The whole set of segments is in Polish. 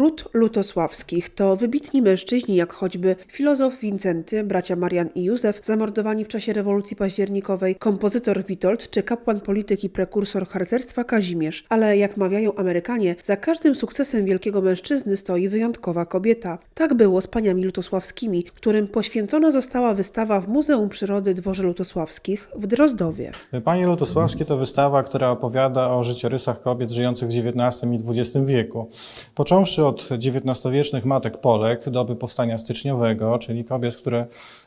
Ród Lutosławskich to wybitni mężczyźni, jak choćby filozof Wincenty, bracia Marian i Józef, zamordowani w czasie rewolucji październikowej, kompozytor Witold czy kapłan polityk i prekursor harcerstwa Kazimierz. Ale jak mawiają Amerykanie, za każdym sukcesem wielkiego mężczyzny stoi wyjątkowa kobieta. Tak było z paniami lutosławskimi, którym poświęcona została wystawa w Muzeum Przyrody Dworze Lutosławskich w Drozdowie. Panie Lutosławskie to wystawa, która opowiada o życiorysach kobiet żyjących w XIX i XX wieku. Począwszy od XIX-wiecznych matek Polek, doby powstania styczniowego, czyli kobiet, które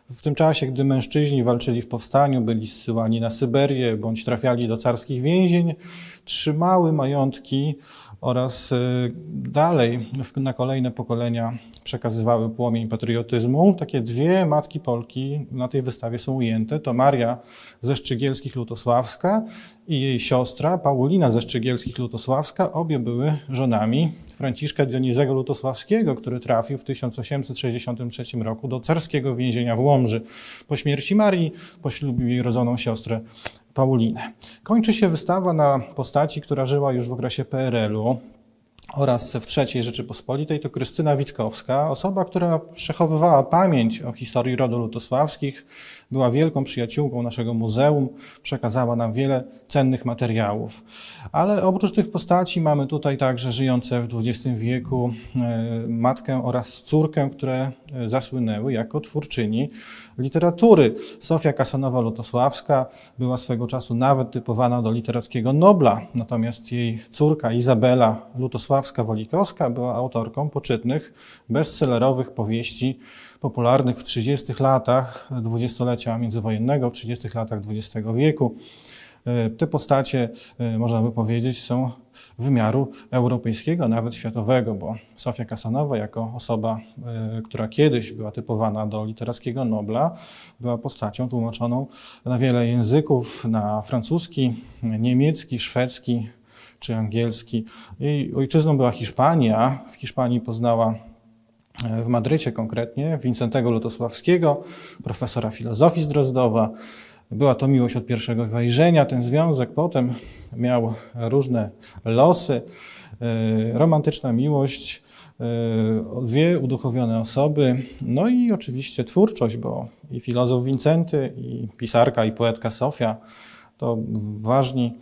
w tym czasie, gdy mężczyźni walczyli w powstaniu, byli zsyłani na Syberię bądź trafiali do carskich więzień, trzymały majątki oraz y, dalej na kolejne pokolenia przekazywały płomień patriotyzmu. Takie dwie matki Polki na tej wystawie są ujęte. To Maria ze Szczygielskich Lutosławska i jej siostra Paulina ze Szczygielskich Lutosławska. Obie były żonami Franciszka Dionizego Lutosławskiego, który trafił w 1863 roku do carskiego więzienia w Łomży. Po śmierci Marii poślubił jej rodzoną siostrę Paulinę. Kończy się wystawa na postaci, która żyła już w okresie PRL-u oraz w III Rzeczypospolitej to Krystyna Witkowska, osoba, która przechowywała pamięć o historii rodu lutosławskich, była wielką przyjaciółką naszego muzeum, przekazała nam wiele cennych materiałów. Ale oprócz tych postaci mamy tutaj także żyjące w XX wieku e, matkę oraz córkę, które e, zasłynęły jako twórczyni literatury. Sofia Kasanowa-Lutosławska była swego czasu nawet typowana do literackiego Nobla, natomiast jej córka Izabela Lutosławska-Wolikowska była autorką poczytnych, bestsellerowych powieści popularnych w 30 latach dwudziestolecia międzywojennego, w 30 latach XX wieku. E, Te postacie, e, można by powiedzieć, są wymiaru europejskiego, nawet światowego, bo Sofia Kasanowa, jako osoba, e, która kiedyś była typowana do literackiego Nobla, była postacią tłumaczoną na wiele języków, na francuski, niemiecki, szwedzki czy angielski. Jej ojczyzną była Hiszpania. W Hiszpanii poznała w Madrycie konkretnie, Wincentego Lutosławskiego, profesora filozofii z Drozdowa. Była to miłość od pierwszego wejrzenia. Ten związek potem miał różne losy. E, Romantyczna miłość, e, dwie uduchowione osoby, no i oczywiście twórczość, bo i filozof Wincenty, i pisarka, i poetka Sofia to ważni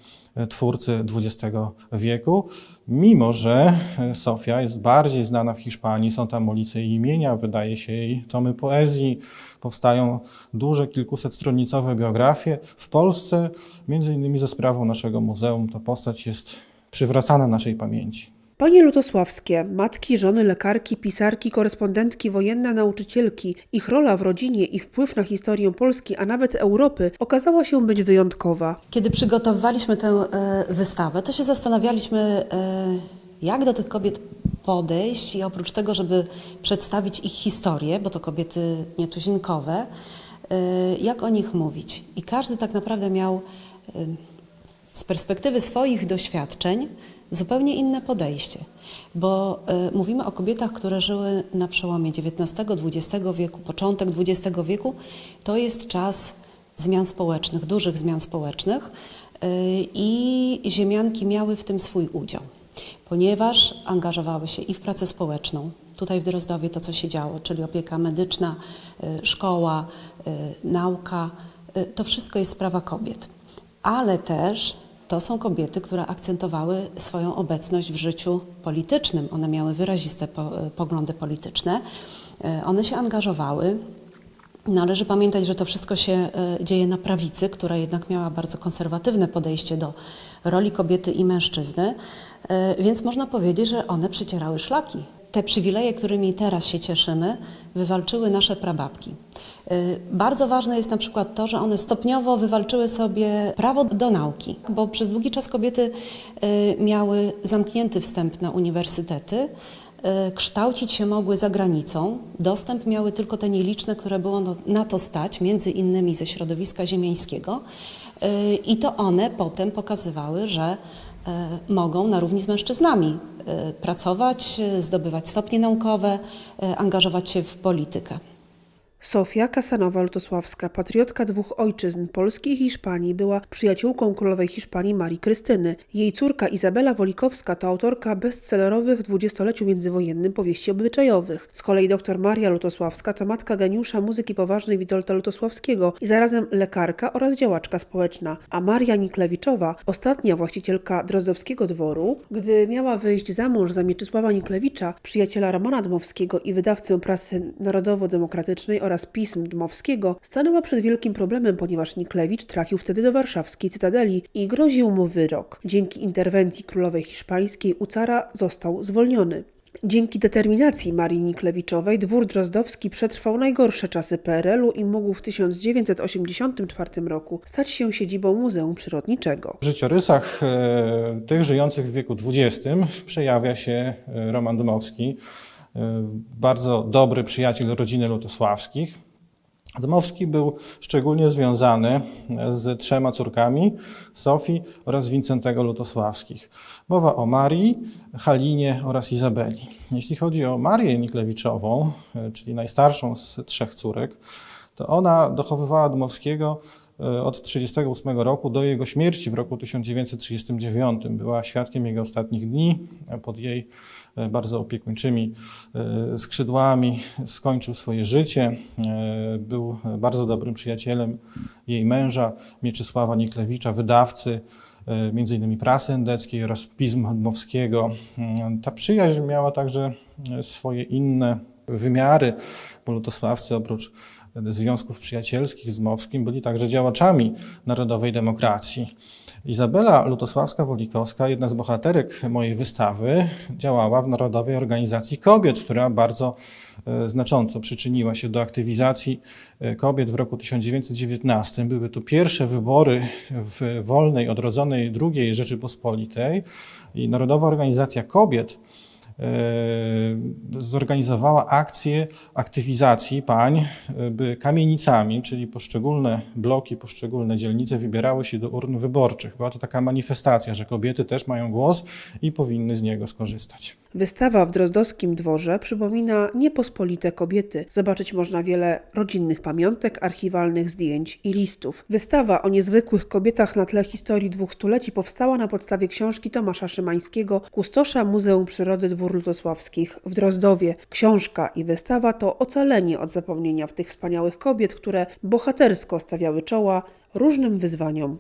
twórcy XX wieku, mimo że Sofia jest bardziej znana w Hiszpanii, są tam ulice jej imienia, wydaje się jej tomy poezji, powstają duże, kilkusetstronicowe biografie. W Polsce, między innymi ze sprawą naszego muzeum, ta postać jest przywracana naszej pamięci. Panie Lutosławskie, matki, żony, lekarki, pisarki, korespondentki, wojenne nauczycielki, ich rola w rodzinie i wpływ na historię Polski, a nawet Europy okazała się być wyjątkowa. Kiedy przygotowywaliśmy tę e, wystawę, to się zastanawialiśmy, e, jak do tych kobiet podejść i oprócz tego, żeby przedstawić ich historię, bo to kobiety nietuzinkowe, e, jak o nich mówić. I każdy tak naprawdę miał z perspektywy swoich doświadczeń zupełnie inne podejście, bo e, mówimy o kobietach, które żyły na przełomie XIX-XX wieku, początek XX wieku. To jest czas zmian społecznych, dużych zmian społecznych y, i ziemianki miały w tym swój udział, ponieważ angażowały się i w pracę społeczną. Tutaj w Drozdowie to, co się działo, czyli opieka medyczna, y, szkoła, y, nauka, y, to wszystko jest sprawa kobiet. Ale też to są kobiety, które akcentowały swoją obecność w życiu politycznym. One miały wyraziste po, poglądy polityczne, y, one się angażowały, Należy pamiętać, że to wszystko się e, dzieje na prawicy, która jednak miała bardzo konserwatywne podejście do roli kobiety i mężczyzny, e, więc można powiedzieć, że one przecierały szlaki. Te przywileje, którymi teraz się cieszymy, wywalczyły nasze prababki. E, Bardzo ważne jest na przykład to, że one stopniowo wywalczyły sobie prawo do nauki, bo przez długi czas kobiety e, miały zamknięty wstęp na uniwersytety, e, kształcić się mogły za granicą. Dostęp miały tylko te nieliczne, które było no- na to stać, między innymi ze środowiska ziemiańskiego. I to one potem pokazywały, że mogą na równi z mężczyznami e, pracować, e, zdobywać stopnie naukowe, e, angażować się w politykę. Sofia Kasanowa-Lutosławska, patriotka dwóch ojczyzn, Polski i Hiszpanii, była przyjaciółką królowej Hiszpanii Marii Krystyny. Jej córka Izabela Wolikowska to autorka bestsellerowych dwudziestoleciu międzywojennym powieści obyczajowych. Z kolei dr Maria Lutosławska to matka geniusza muzyki poważnej Witolda Lutosławskiego i zarazem lekarka oraz działaczka społeczna. A Maria Niklewiczowa, ostatnia właścicielka Drozdowskiego dworu, gdy miała wyjść za mąż za Mieczysława Niklewicza, przyjaciela Romana Dmowskiego i wydawcę prasy narodowo-demokratycznej oraz pism Dmowskiego, stanęła przed wielkim problemem, ponieważ Niklewicz trafił wtedy do warszawskiej cytadeli i groził mu wyrok. Dzięki interwencji królowej hiszpańskiej u cara został zwolniony. Dzięki determinacji Marii Niklewiczowej dwór drozdowski przetrwał najgorsze czasy PRL-u i mógł w 1984 roku stać się siedzibą Muzeum Przyrodniczego. W życiorysach e, tych żyjących w wieku XX przejawia się e, Roman Dmowski, bardzo dobry przyjaciel rodziny Lutosławskich. Dmowski był szczególnie związany z trzema córkami Sofii oraz Wincentego Lutosławskich. Mowa o Marii, Halinie oraz Izabeli. Jeśli chodzi o Marię Niklewiczową, e, czyli najstarszą z trzech córek, to ona dochowywała Dmowskiego e, od 1938 roku do jego śmierci w roku 1939. Była świadkiem jego ostatnich dni. Pod jej e, bardzo opiekuńczymi e, skrzydłami skończył swoje życie. E, Był bardzo dobrym przyjacielem jej męża Mieczysława Niklewicza, wydawcy e, między innymi prasy endeckiej oraz pism Dmowskiego. Ta przyjaźń miała także e, swoje inne wymiary, bo lutosławcy oprócz związków przyjacielskich z Dmowskim byli także działaczami narodowej demokracji. Izabela Lutosławska-Wolikowska, jedna z bohaterek mojej wystawy, działała w Narodowej Organizacji Kobiet, która bardzo e, znacząco przyczyniła się do aktywizacji e, kobiet w roku 1919. Były to pierwsze wybory w wolnej, odrodzonej II Rzeczypospolitej i Narodowa Organizacja Kobiet zorganizowała akcję aktywizacji pań, e, by kamienicami, czyli poszczególne bloki, poszczególne dzielnice wybierały się do urn wyborczych. Była to taka manifestacja, że kobiety też mają głos i powinny z niego skorzystać. Wystawa w Drozdowskim Dworze przypomina niepospolite kobiety. Zobaczyć można wiele rodzinnych pamiątek, archiwalnych zdjęć i listów. Wystawa o niezwykłych kobietach na tle historii dwóch stuleci powstała na podstawie książki Tomasza Szymańskiego, kustosza Muzeum Przyrody Dwór Lutosławskich w Drozdowie. Książka i wystawa to ocalenie od zapomnienia w tych wspaniałych kobiet, które bohatersko stawiały czoła różnym wyzwaniom.